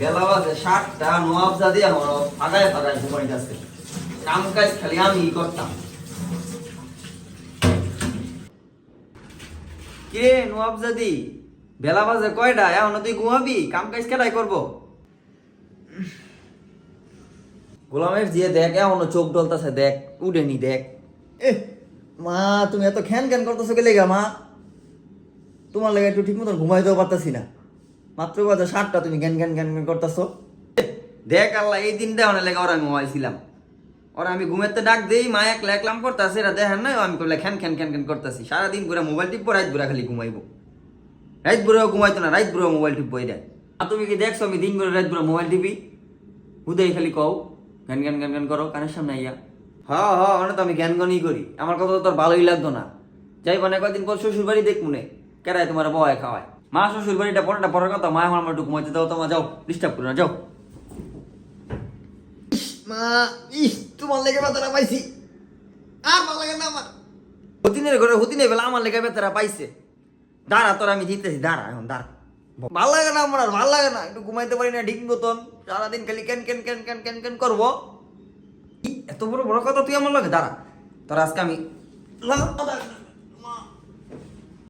বেলা বাজে সাতটা নোয়াবজা দিয়ে আমার ফাগায় ফাগায় ঘুমাই যাচ্ছে। কাম কাজ খালি আমি করতাম। কে নোয়াবজাদি বেলা বাজে কয়টা এখন তুই ঘুমাবি? কাম কাজ কেটাই করব? গোলামের দিয়ে দেখ, এখনও চোখ ডলতাছে দেখ উডেনি দেখ। এ, মা, তুমি এত খ্যান খ্যান করতেছো কে লেগা মা? তোমার লেগে একটু ঠিক মতন ঘুমাইতেও পারতাছি না। মাত্র বাজে সাতটা তুমি জ্ঞান জ্ঞান জ্ঞান জ্ঞান করতেছো। দেখ আল্লাহ, এই দিনটা অনেক লেগে ওরা ঘুমাইছিলাম। ওরা আমি ঘুমেতে ডাক দেই, মা এক লেখলাম করতেছে, এরা দেখেন না আমি করলে খ্যান খ্যান খ্যান খ্যান করতেছি। সারাদিন ঘুরে মোবাইল টিপবো, রাত বুড়া খালি ঘুমাইবো। রাত বুড়াও ঘুমাইতো না, রাত বুড়াও মোবাইল টিপবো এটা আর তুমি কি দেখছ, আমি দিন করে রাত বুড়া মোবাইল টিপি? হুদাই খালি কও গান গান গান গান করো, কানের সামনে আইয়া। হ্যাঁ হ্যাঁ মানে তো আমি জ্ঞান গনই করি। আমার কথা তো তোর ভালোই লাগতো না। যাই মানে কদিন পর শ্বশুর বাড়ি দেখ মনে, কেরায় তোমার বয় খাওয়ায়। মা শ্বশুর বাড়িটা পরেটা পরের কথা মা আমার একটু ঘুমাইতে দাও তোমার যাও ডিস্টার্ব করো না যাও। মা ইস তোমার লেগে বেতারা পাইছি। আর ভালো লাগে না আমার। হতিনের ঘরে হতিনের বেলা আমার লেগে বেতারা পাইছে। দাঁড়া তোর আমি জিতেছি দাঁড়া এখন দাঁড়া। ভালো লাগে না আমার আর ভালো লাগে না। একটু ঘুমাইতে পারি না ঠিক মতন। সারাদিন খালি কেন কেন কেন কেন কেন কেন করব? ই, এত বড় বড় কথা তুই আমার লাগে দাঁড়া। তোর আজকে আমি